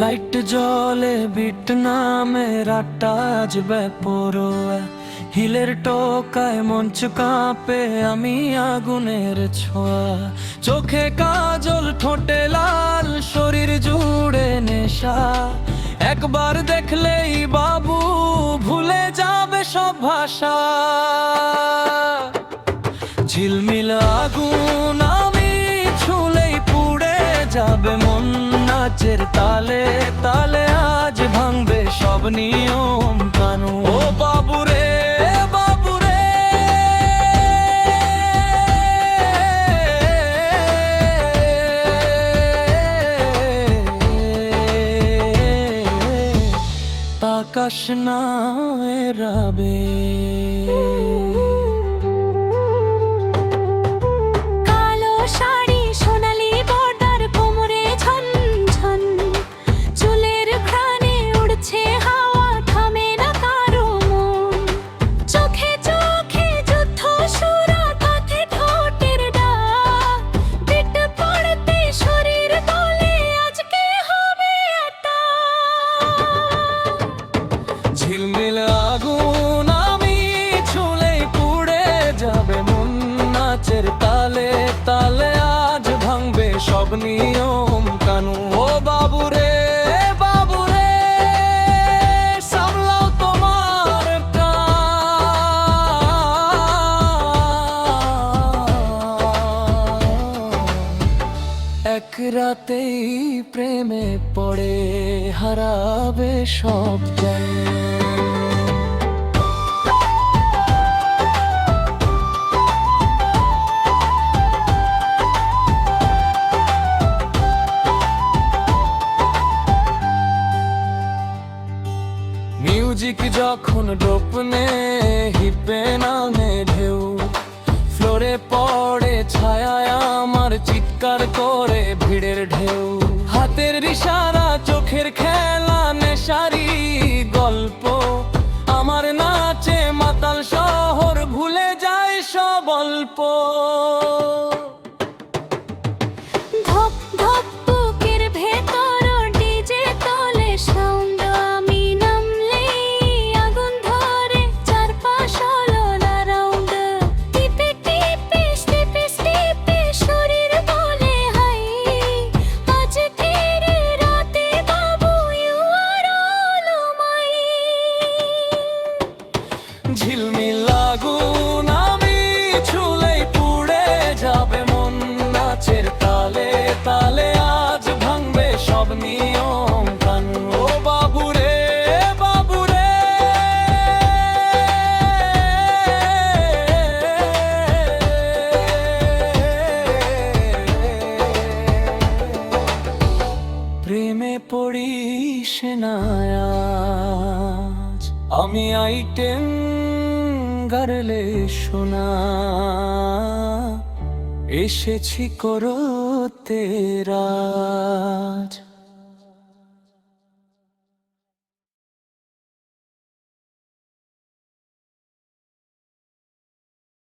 Light জলে bit নামে রাতটা আজ বেপরোয়া হিলের টোকায় মঞ্চ কাঁপে, আমি আগুনের ছোঁয়া। চোখে কাজল, ঠোঁটে লাল, শরীর জুড়ে নেশা। একবার দেখলেই বাবু ভুলে যাবে সব ভাষা। ঝিলমিল আগুন, আমি ছুলেই পুড়ে যাবে মন। নাচের তালে তালে আজ ভাঙবে সব নিয়ম কানুন। ও বাবুরে বাবুরে। তাকাশ না এরাবে ঝিলমিল আগুন, আমি ছুলে পুড়ে যাবে মন নাচের তালে তালে আজ ভাঙবে সব নিয়ম কানুন ও বাবুরে বাবুরে, সামলাও তোমার এক রাতেই প্রেমে পড়ে, হারাবে সব জ্ঞান। মিউজিক যখন ডোপনে হিপে নামে ঢেউ, ফ্লোরে পড়ে ছায়া আমার চিৎকার করে ভিড়ের ঢেউ। হাতের ইশারা, চোখের খেলা, নেশারি গল্প, আমার নাচে মাতাল শহর ভুলে যায় সব অল্প। না আজ আমি আইটেম গারলে শোনা এসেছি করো রাজ।